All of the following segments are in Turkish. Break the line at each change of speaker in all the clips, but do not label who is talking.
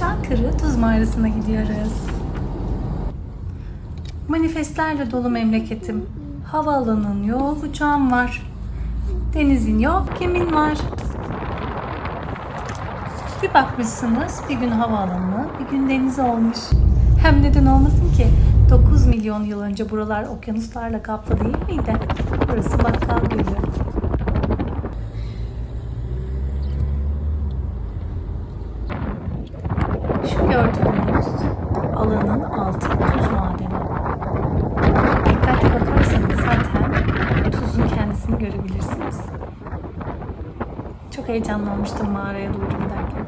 Çankırı Tuz Mağarası'na gidiyoruz. Manifestlerle dolu memleketim. Havaalanın yok, uçağım var. Denizin yok, gemin var. Bir bakmışsınız bir gün havaalanı, bir gün deniz olmuş. Hem neden olmasın ki 9 milyon yıl önce buralar okyanuslarla kaplı değil miydi? Burası Bakkal Gölü. Şu gördüğünüz alanın altı tuz madeni. Dikkatli bakarsanız zaten tuzun kendisini görebilirsiniz. Çok heyecanlanmıştım mağaraya doğru giderken.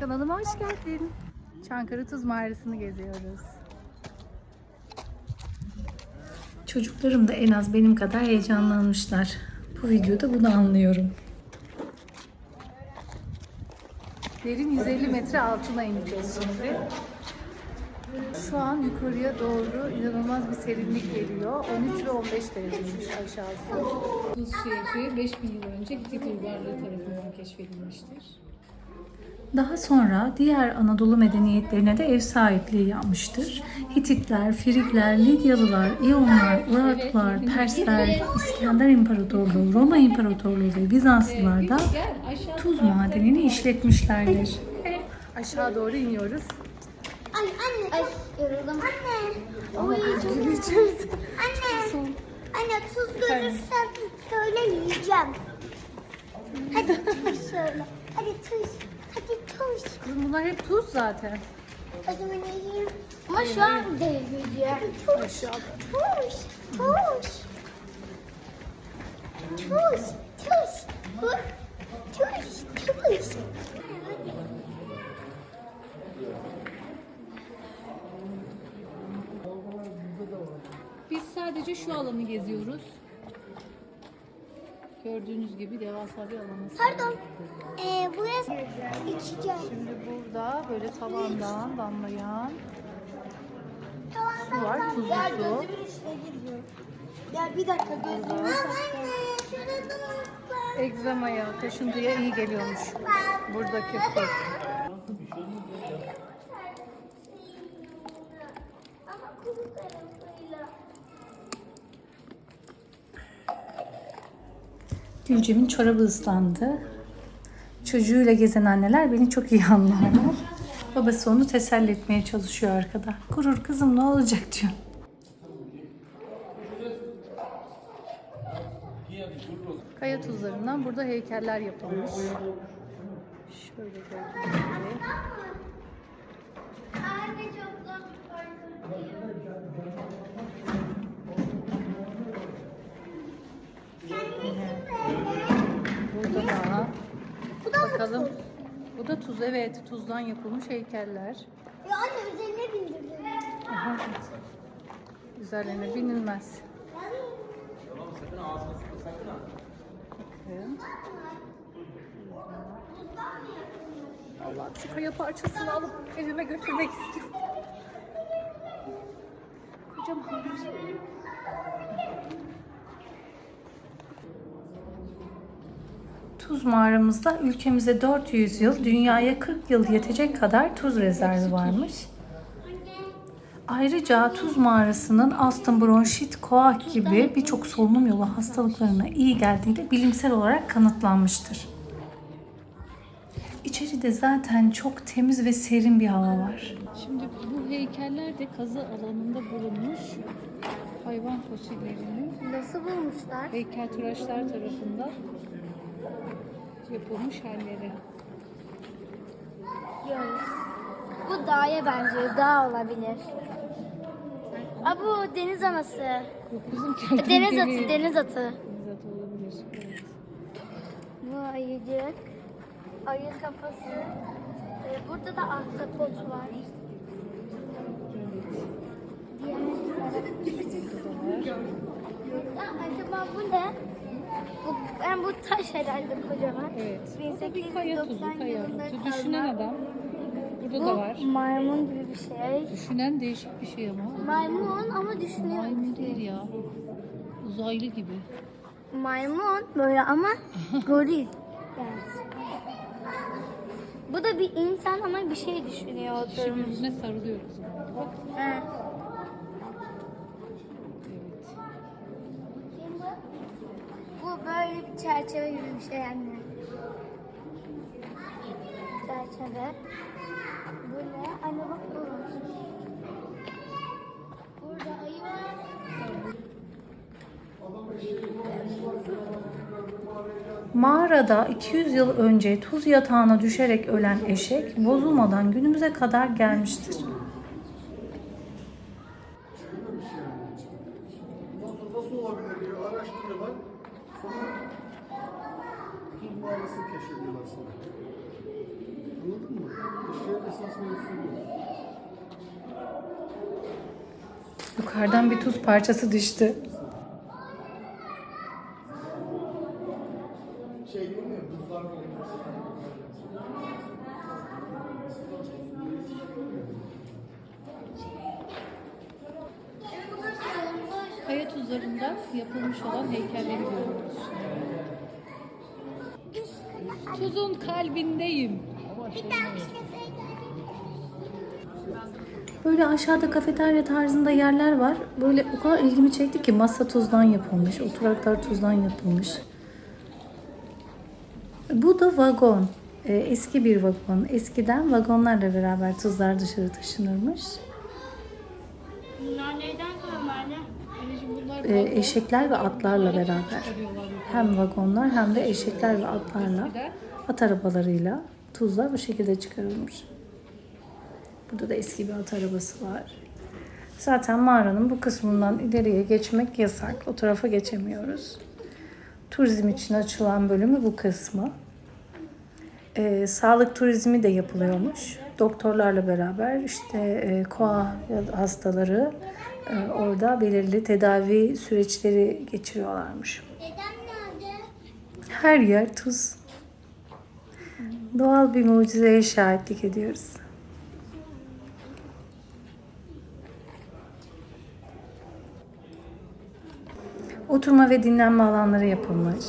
Kanalıma hoş geldin. Çankırı Tuz Mağarası'nı geziyoruz. Çocuklarım da en az benim kadar heyecanlanmışlar. Bu videoda bunu anlıyorum. Derin 150 metre altına ineceğiz şimdi. Şu an yukarıya doğru inanılmaz bir serinlik geliyor. 13 ve 15 dereceymiş aşağısı. Tuz şehri 5000 yıl önce Hitit uygarlığı tarafından keşfedilmiştir. Daha sonra diğer Anadolu medeniyetlerine de ev sahipliği yapmıştır. Hititler, Frigler, Lidyalılar, İyonlar, Urartular, Persler, İskender İmparatorluğu, Roma İmparatorluğu ve Bizanslılar da tuz madenini işletmişlerdir. Aşağı doğru iniyoruz.
Ay anne. Ay yoruldum. Anne. Oy çok Anne. Anne tuz görürsen söyle yiyeceğim. Hadi tuz söyle. Hadi tuz tuz.
Bunlar hep tuz zaten.
O zaman. Ama şu an devriliyor. Tuz. Tuz, tuz, tuz, tuz, tuz.
Biz sadece şu alanı geziyoruz. Gördüğünüz gibi devasa bir alanı.
Pardon. Ee, burası içeceğim.
Şimdi burada böyle tavandan damlayan
Su
var, tuzlu
Gel
su.
gözümün içine giriyor. Gel bir dakika gözümün. Anne şurada var.
egzamaya, kaşıntıya iyi geliyormuş buradaki su. Gülcem'in çorabı ıslandı. Çocuğuyla gezen anneler beni çok iyi anlarlar. Babası onu teselli etmeye çalışıyor arkada. Kurur kızım ne olacak diyor. Kaya tuzlarından burada heykeller yapılmış. Şöyle gördüğünüz gibi.
Anne çok zor.
Burada da
Bu da mı
bakalım.
tuz?
Bu da tuz evet tuzdan yapılmış heykeller.
Ya anne üzerine bindirdim.
Aha. Üzerlerine binilmez. Bakın. Allah şu kaya parçasını alıp evime götürmek istiyorum. Kocaman bir şey. Tuz mağaramızda ülkemize 400 yıl, dünyaya 40 yıl yetecek kadar tuz rezervi varmış. Ayrıca tuz mağarasının astım, bronşit, koak gibi birçok solunum yolu hastalıklarına iyi geldiği de bilimsel olarak kanıtlanmıştır. İçeride zaten çok temiz ve serin bir hava var. Şimdi bu heykeller de kazı alanında bulunmuş hayvan fosillerinin
Nasıl bulmuşlar?
heykeltıraşlar tarafından yapılmış halleri.
Yok. Bu dağa benziyor. Dağ olabilir. Aa bu deniz anası.
Bu kızım
Deniz
kertenkele.
atı, deniz atı.
Deniz atı olabilir. Evet.
Bu ayıcık. Ayı kafası. Ee, burada da ahtapot var. Diğer Aa, acaba bu ne? Bu, yani bu taş herhalde kocaman.
Evet. Bu bir kaya tuzu,
1890
kaya.
yılında
Düşünen adam. Burada
Bu
da var.
maymun gibi bir şey.
Düşünen değişik bir şey ama.
Maymun ama düşünüyor.
Maymun değil ya. Uzaylı gibi.
Maymun böyle ama goril. Yani. Bu da bir insan ama bir şey düşünüyor oturmuş.
Yüzüne sarılıyoruz.
He. Bu böyle bir çerçeve gibi bir şey anne. Çerçeve. Bu ne? Anne bak bu. Burada ayı var.
Mağarada 200 yıl önce tuz yatağına düşerek ölen eşek bozulmadan günümüze kadar gelmiştir.
Nasıl, nasıl olabilir diye araştırıyorlar. Sonra tuz keşfediyorlar sonra. Anladın mı? Eşeğin esas mevzusu bu.
Yukarıdan bir tuz parçası düştü.
Şey? Buzlar böyle.
Kaya tuzlarında yapılmış olan heykelleri görüyoruz. Tuzun kalbindeyim. Böyle aşağıda kafeterya tarzında yerler var. Böyle o kadar ilgimi çekti ki masa tuzdan yapılmış, oturaklar tuzdan yapılmış. Bu da vagon. Ee, eski bir vagon. Eskiden vagonlarla beraber tuzlar dışarı taşınırmış.
Bunlar neyden kalma anne?
Ee, eşekler ve atlarla beraber. Hem vagonlar hem de eşekler ve atlarla, at arabalarıyla tuzlar bu şekilde çıkarılmış. Burada da eski bir at arabası var. Zaten mağaranın bu kısmından ileriye geçmek yasak. O tarafa geçemiyoruz. Turizm için açılan bölümü bu kısmı. Ee, sağlık turizmi de yapılıyormuş. Doktorlarla beraber işte e, koa hastaları e, orada belirli tedavi süreçleri geçiriyorlarmış. Her yer tuz. Doğal bir mucizeye şahitlik ediyoruz. Oturma ve dinlenme alanları yapılmış.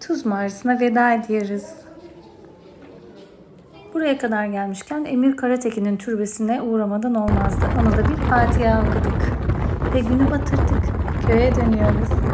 Tuz mağarasına veda ediyoruz. Buraya kadar gelmişken Emir Karatekin'in türbesine uğramadan olmazdı. Ona da bir Fatiha okuduk. Ve günü batırdık. Köye dönüyoruz.